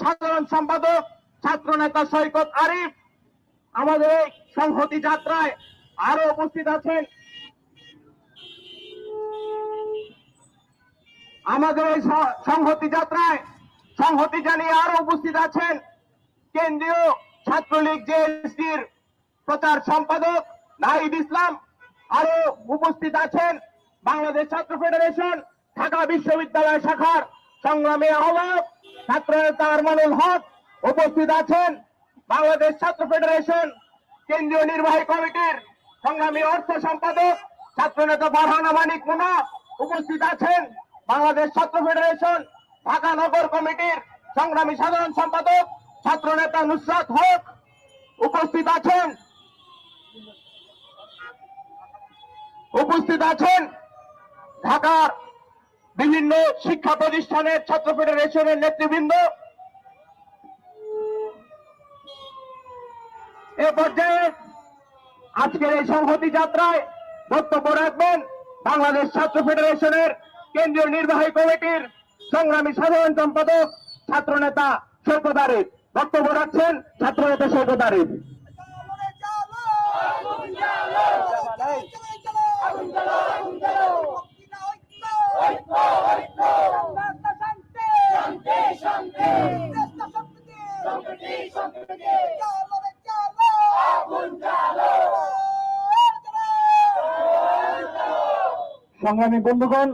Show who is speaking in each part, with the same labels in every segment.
Speaker 1: সাধারণ সম্পাদক ছাত্র নেতা সৈকত আরিফ আমাদের এই সংহতি যাত্রায় আরো উপস্থিত আছেন আমাদের এই সংহতি যাত্রায় সংহতি জানিয়ে আরো উপস্থিত আছেন কেন্দ্রীয় ছাত্রলীগ জেএসডির প্রচার সম্পাদক নাহিদ ইসলাম আরো উপস্থিত আছেন বাংলাদেশ ছাত্র ফেডারেশন ঢাকা বিশ্ববিদ্যালয় শাখার সংগ্রামে আহ্বায়ক ছাত্র নেতা আরমানুল হক উপস্থিত আছেন বাংলাদেশ ছাত্র ফেডারেশন কেন্দ্রীয় নির্বাহী কমিটির সংগ্রামী অর্থ সম্পাদক ছাত্র নেতা ফারহানা মানিক মুনা উপস্থিত আছেন বাংলাদেশ ছাত্র ফেডারেশন ঢাকা নগর কমিটির সংগ্রামী সাধারণ সম্পাদক ছাত্র নেতা নুসরাত হক উপস্থিত আছেন উপস্থিত আছেন ঢাকার বিভিন্ন শিক্ষা প্রতিষ্ঠানের ছাত্র ফেডারেশনের নেতৃবৃন্দ এ পর্যায়ে আজকের এই সংহতি যাত্রায় বক্তব্য রাখবেন বাংলাদেশ ছাত্র ফেডারেশনের কেন্দ্রীয় নির্বাহী কমিটির সংগ্রামী সাধারণ সম্পাদক ছাত্র নেতা সৈকত আরিফ বক্তব্য রাখছেন ছাত্র নেতা সৈকত আরিফ
Speaker 2: আগুন
Speaker 3: সংগ্রামী বন্ধুগণ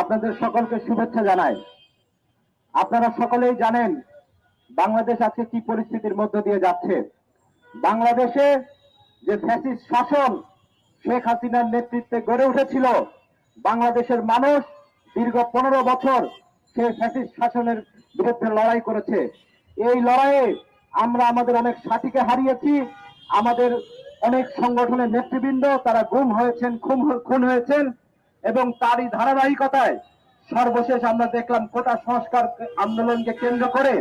Speaker 3: আপনাদের সকলকে শুভেচ্ছা জানাই আপনারা সকলেই জানেন বাংলাদেশ আজকে কি পরিস্থিতির মধ্য দিয়ে যাচ্ছে বাংলাদেশে যে ফ্যাসিস্ট শাসন শেখ হাসিনার নেতৃত্বে গড়ে উঠেছিল বাংলাদেশের মানুষ দীর্ঘ পনেরো বছর সেই ফ্যাসিস্ট শাসনের বিরুদ্ধে লড়াই করেছে এই লড়াইয়ে আমরা আমাদের অনেক সাথীকে হারিয়েছি আমাদের অনেক সংগঠনের নেতৃবৃন্দ তারা গুম হয়েছেন খুন খুন হয়েছেন এবং তারই ধারাবাহিকতায় সর্বশেষ আমরা দেখলাম কোটা সংস্কার আন্দোলনকে কেন্দ্র করে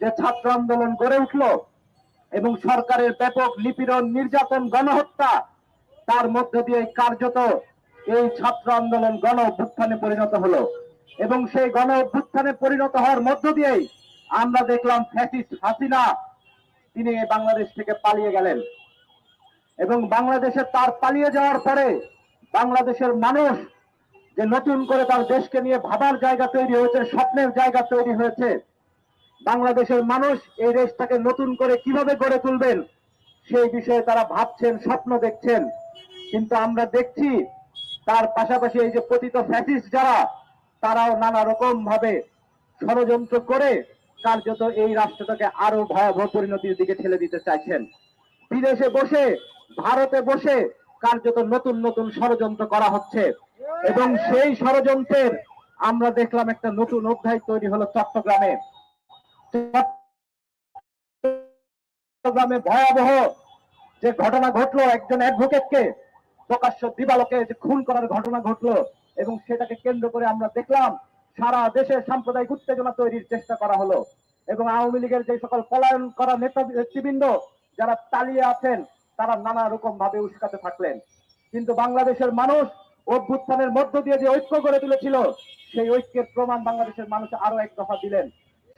Speaker 3: যে ছাত্র আন্দোলন গড়ে উঠল এবং সরকারের ব্যাপক নিপীড়ন নির্যাতন গণহত্যা তার মধ্য দিয়ে কার্যত এই ছাত্র আন্দোলন গণ অভ্যুত্থানে পরিণত হলো এবং সেই গণ অভ্যুত্থানে পরিণত হওয়ার মধ্য দিয়েই আমরা দেখলাম ফ্যাসিস্ট হাসিনা তিনি বাংলাদেশ থেকে পালিয়ে গেলেন এবং বাংলাদেশে তার পালিয়ে যাওয়ার পরে বাংলাদেশের মানুষ যে নতুন করে তার দেশকে নিয়ে ভাবার জায়গা তৈরি হয়েছে স্বপ্নের জায়গা তৈরি হয়েছে বাংলাদেশের মানুষ এই দেশটাকে নতুন করে কিভাবে গড়ে তুলবেন সেই বিষয়ে তারা ভাবছেন স্বপ্ন দেখছেন কিন্তু আমরা দেখছি তার পাশাপাশি এই যে পতিত ফ্যাসিস্ট যারা তারাও নানা রকম ভাবে ষড়যন্ত্র করে কার্যত এই রাষ্ট্রটাকে আরো ভয়াবহ পরিণতির দিকে ঠেলে দিতে চাইছেন বিদেশে বসে ভারতে বসে কার্যত নতুন নতুন ষড়যন্ত্র করা হচ্ছে এবং সেই ষড়যন্ত্রের আমরা দেখলাম একটা নতুন অধ্যায় তৈরি হলো চট্টগ্রামে চট্টগ্রামে ভয়াবহ যে ঘটনা ঘটলো একজন অ্যাডভোকেটকে প্রকাশ্য দিবালকে যে খুন করার ঘটনা ঘটলো এবং সেটাকে কেন্দ্র করে আমরা দেখলাম সারা দেশে সাম্প্রদায়িক উত্তেজনা তৈরির চেষ্টা করা হলো এবং আওয়ামী লীগের যে সকল পলায়ন করা নেতৃবৃন্দ যারা তালিয়ে আছেন তারা নানা রকম ভাবে উস্কাতে থাকলেন কিন্তু বাংলাদেশের মানুষ অভ্যুত্থানের মধ্য দিয়ে যে ঐক্য গড়ে তুলেছিল সেই ঐক্যের প্রমাণ বাংলাদেশের মানুষ আরো এক দফা দিলেন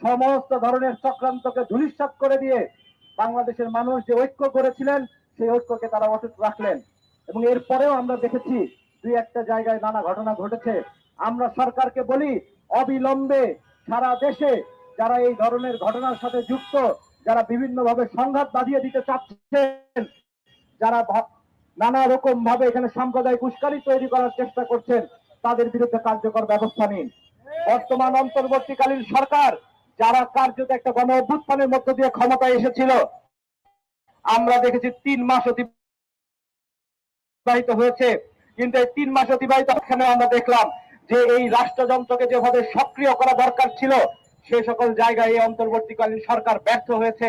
Speaker 3: সমস্ত ধরনের চক্রান্তকে ধূলিসাত করে দিয়ে বাংলাদেশের মানুষ যে ঐক্য করেছিলেন সেই ঐক্যকে তারা অটুট রাখলেন এবং এরপরেও আমরা দেখেছি দুই একটা জায়গায় নানা ঘটনা ঘটেছে আমরা সরকারকে বলি অবিলম্বে সারা দেশে যারা এই ধরনের ঘটনার সাথে যুক্ত যারা বিভিন্নভাবে সংঘাত বাঁধিয়ে দিতে চাচ্ছেন যারা নানা রকম ভাবে এখানে সাম্প্রদায়িক উস্কানি তৈরি করার চেষ্টা করছেন তাদের বিরুদ্ধে কার্যকর ব্যবস্থা নিন বর্তমান অন্তর্বর্তীকালীন সরকার যারা কার্যত একটা গণ অভ্যুত্থানের মধ্য দিয়ে ক্ষমতায় এসেছিল আমরা দেখেছি তিন মাস অতিবাহিত হয়েছে কিন্তু এই তিন মাস অতিবাহিত এখানে আমরা দেখলাম যে এই রাষ্ট্রযন্ত্রকে যেভাবে সক্রিয় করা দরকার ছিল সে সকল জায়গায় এই অন্তর্বর্তীকালীন সরকার ব্যর্থ হয়েছে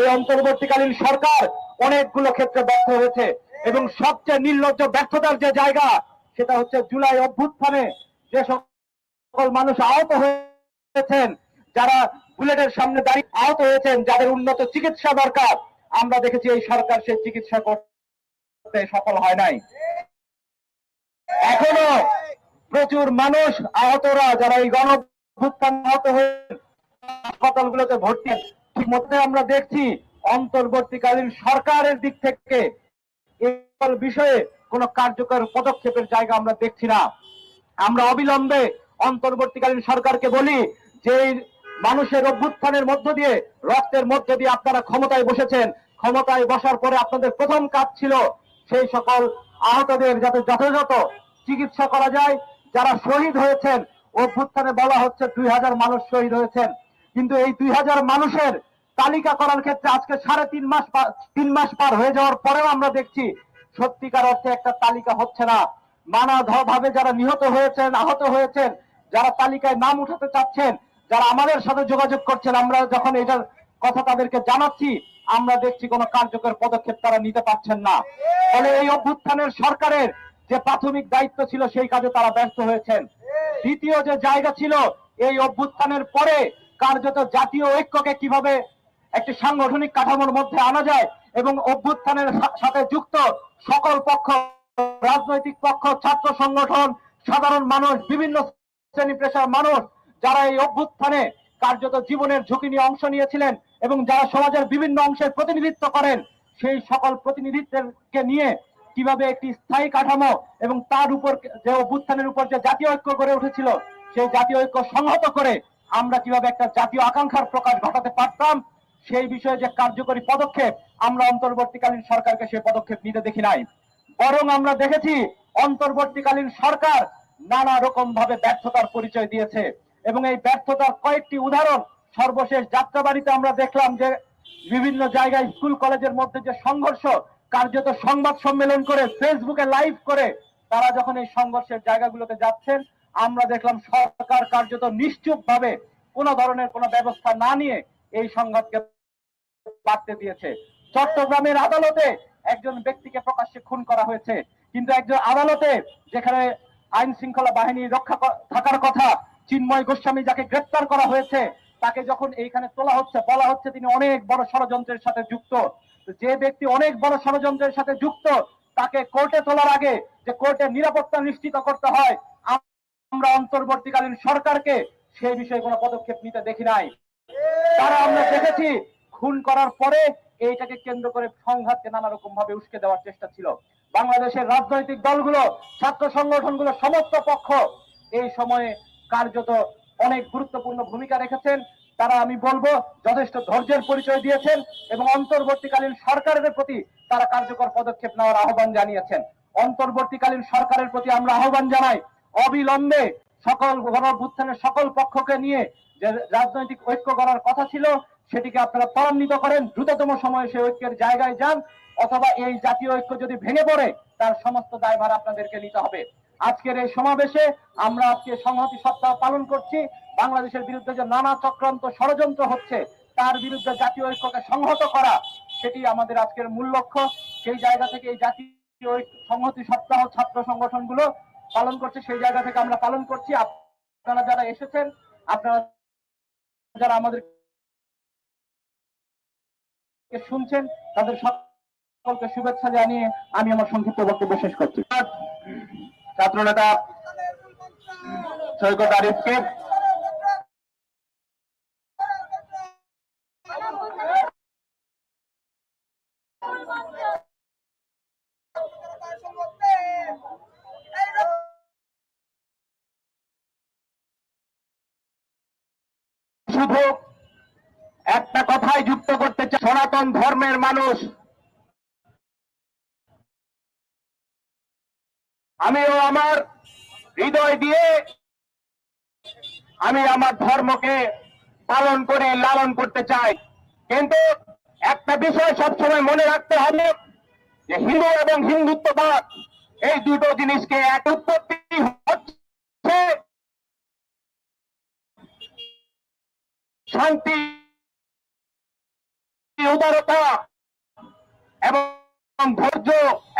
Speaker 3: এই অন্তর্বর্তীকালীন সরকার অনেকগুলো ক্ষেত্রে ব্যর্থ হয়েছে এবং সবচেয়ে নির্লজ্জ ব্যর্থতার যে জায়গা সেটা হচ্ছে জুলাই অভ্যুত্থানে যে সকল মানুষ আহত হয়েছেন যারা বুলেটের সামনে দাঁড়িয়ে আহত হয়েছেন যাদের উন্নত চিকিৎসা দরকার আমরা দেখেছি এই সরকার সেই চিকিৎসা করতে সফল হয় নাই এখনো প্রচুর মানুষ আহতরা যারা এই গণ আহত হয়ে হাসপাতালগুলোতে ভর্তি ঠিক আমরা দেখছি অন্তর্বর্তীকালীন সরকারের দিক থেকে বিষয়ে কোন কার্যকর পদক্ষেপের জায়গা আমরা দেখছি না আমরা অবিলম্বে অন্তর্বর্তীকালীন সরকারকে বলি যে মানুষের অভ্যুত্থানের মধ্য দিয়ে রক্তের মধ্য দিয়ে আপনারা ক্ষমতায় বসেছেন ক্ষমতায় বসার পরে আপনাদের প্রথম কাজ ছিল সেই সকল আহতদের যাতে যথাযথ চিকিৎসা করা যায় যারা শহীদ হয়েছেন অভ্যুত্থানে বলা হচ্ছে দুই মানুষ শহীদ হয়েছেন কিন্তু এই দুই মানুষের তালিকা করার ক্ষেত্রে আজকে সাড়ে তিন মাস তিন মাস পার হয়ে যাওয়ার পরেও আমরা দেখছি সত্যিকার অর্থে একটা তালিকা হচ্ছে না নানা যারা নিহত হয়েছেন আহত হয়েছেন যারা তালিকায় নাম উঠাতে চাচ্ছেন যারা আমাদের সাথে যোগাযোগ করছেন আমরা যখন এটার কথা তাদেরকে জানাচ্ছি আমরা দেখছি কোনো কার্যকর পদক্ষেপ তারা নিতে পারছেন না ফলে এই অভ্যুত্থানের সরকারের যে প্রাথমিক দায়িত্ব ছিল সেই কাজে তারা ব্যস্ত হয়েছেন দ্বিতীয় যে জায়গা ছিল এই অভ্যুত্থানের পরে কার্যত জাতীয় ঐক্যকে কিভাবে একটি সাংগঠনিক কাঠামোর মধ্যে আনা যায় এবং অভ্যুত্থানের সাথে যুক্ত সকল পক্ষ রাজনৈতিক পক্ষ ছাত্র সংগঠন সাধারণ মানুষ বিভিন্ন শ্রেণী পেশার মানুষ যারা এই অভ্যুত্থানে কার্যত জীবনের ঝুঁকি নিয়ে অংশ নিয়েছিলেন এবং যারা সমাজের বিভিন্ন অংশের প্রতিনিধিত্ব করেন সেই সকল প্রতিনিধিত্বকে নিয়ে কিভাবে একটি স্থায়ী কাঠামো এবং তার উপর যে অভ্যুত্থানের উপর যে জাতীয় ঐক্য গড়ে উঠেছিল সেই জাতীয় ঐক্য সংহত করে আমরা কিভাবে একটা জাতীয় আকাঙ্ক্ষার প্রকাশ ঘটাতে পারতাম সেই বিষয়ে যে কার্যকরী পদক্ষেপ আমরা অন্তর্বর্তীকালীন সরকারকে সেই পদক্ষেপ নিতে দেখি নাই বরং আমরা দেখেছি অন্তর্বর্তীকালীন সরকার নানা রকম ভাবে ব্যর্থতার পরিচয় দিয়েছে এবং এই ব্যর্থতার কয়েকটি উদাহরণ সর্বশেষ যাত্রাবাড়িতে আমরা দেখলাম যে বিভিন্ন জায়গায় স্কুল কলেজের মধ্যে যে সংঘর্ষ কার্যত সংবাদ সম্মেলন করে ফেসবুকে লাইভ করে তারা যখন এই সংঘর্ষের জায়গাগুলোতে যাচ্ছেন আমরা দেখলাম সরকার কার্যত নিশ্চুপ ভাবে কোনো ধরনের কোনো ব্যবস্থা না নিয়ে এই সংঘাতকে বাড়তে দিয়েছে চট্টগ্রামের আদালতে একজন ব্যক্তিকে প্রকাশ্যে খুন করা হয়েছে কিন্তু একজন আদালতে যেখানে আইন শৃঙ্খলা বাহিনী রক্ষা থাকার কথা চিন্ময় গোস্বামী যাকে গ্রেপ্তার করা হয়েছে তাকে যখন এইখানে তোলা হচ্ছে বলা হচ্ছে তিনি অনেক বড় ষড়যন্ত্রের সাথে যুক্ত যে ব্যক্তি অনেক বড় ষড়যন্ত্রের সাথে যুক্ত তাকে কোর্টে তোলার আগে যে কোর্টের নিরাপত্তা নিশ্চিত করতে হয় আমরা অন্তর্বর্তীকালীন সরকারকে সেই বিষয়ে কোনো পদক্ষেপ নিতে দেখি নাই তারা আমরা দেখেছি খুন করার পরে এইটাকে কেন্দ্র করে সংঘাতকে নানা রকম ভাবে উস্কে দেওয়ার চেষ্টা ছিল বাংলাদেশের রাজনৈতিক দলগুলো ছাত্র সংগঠনগুলো সমস্ত পক্ষ এই সময়ে কার্যত অনেক গুরুত্বপূর্ণ ভূমিকা রেখেছেন তারা আমি বলবো যথেষ্ট ধৈর্যের পরিচয় দিয়েছেন এবং অন্তর্বর্তীকালীন সরকারের প্রতি তারা কার্যকর পদক্ষেপ নেওয়ার আহ্বান জানিয়েছেন অন্তর্বর্তীকালীন সরকারের প্রতি আমরা আহ্বান জানাই অবিলম্বে সকল গণ সকল পক্ষকে নিয়ে যে রাজনৈতিক ঐক্য করার কথা ছিল সেটিকে আপনারা ত্বরান্বিত করেন দ্রুততম সময়ে সেই ঐক্যের জায়গায় যান অথবা এই জাতীয় ঐক্য যদি ভেঙে পড়ে তার সমস্ত দায়ভার আপনাদেরকে নিতে হবে আজকের এই সমাবেশে আমরা আজকে সংহতি সপ্তাহ পালন করছি বাংলাদেশের বিরুদ্ধে যে নানা চক্রান্ত ষড়যন্ত্র হচ্ছে তার বিরুদ্ধে জাতীয় ঐক্যকে সংহত করা সেটি আমাদের আজকের মূল লক্ষ্য সেই জায়গা থেকে এই জাতীয় সংহতি সপ্তাহ ছাত্র সংগঠনগুলো পালন করছে সেই জায়গা থেকে আমরা পালন করছি আপনারা যারা এসেছেন আপনারা যারা আমাদের শুনছেন তাদের সকলকে শুভেচ্ছা জানিয়ে আমি আমার সংক্ষিপ্ত বক্তব্য শেষ করছি ছাত্র নেতা সৈকত আরিফকে শুধু একটা কথাই যুক্ত করতে চাই সনাতন ধর্মের মানুষ আমিও আমার হৃদয় দিয়ে আমি আমার ধর্মকে পালন করে লালন করতে চাই কিন্তু একটা বিষয় সবসময় মনে রাখতে হবে যে হিন্দু এবং হিন্দুত্ববাদ এই দুটো জিনিসকে এক উৎপত্তি হচ্ছে শান্তি উদারতা এবং ধৈর্য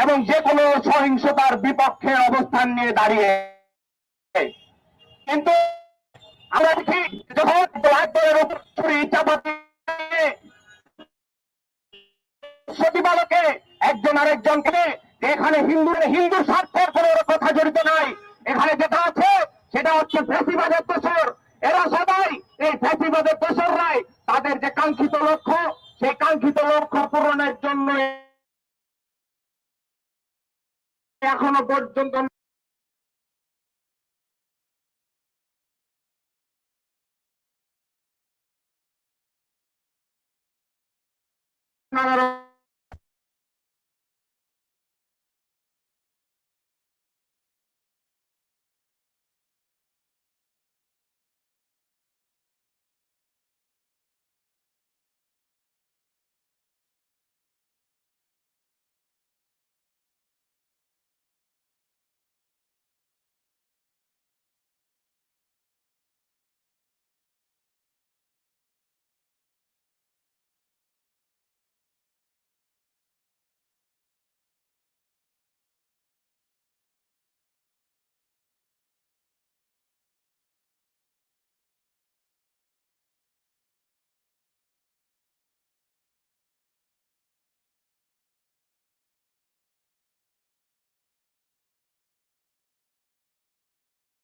Speaker 3: এবং যে কোনো সহিংসতার বিপক্ষে অবস্থান নিয়ে দাঁড়িয়ে কিন্তু আমরা দেখি যখন ব্ল্যাকবোর্ডের উপর ছুরি চাপাতি সচিবালকে একজন আরেকজনকে এখানে হিন্দু হিন্দু স্বার্থের কোন কথা জড়িত নাই এখানে যেটা আছে সেটা হচ্ছে ফেসিবাদের দোষর এরা সবাই এই ফেসিবাদের নাই তাদের যে কাঙ্ক্ষিত লক্ষ্য সেকাঙ্ক্ষিত লক্ষ্য পূরণের জন্য এখনো পর্যন্ত নানা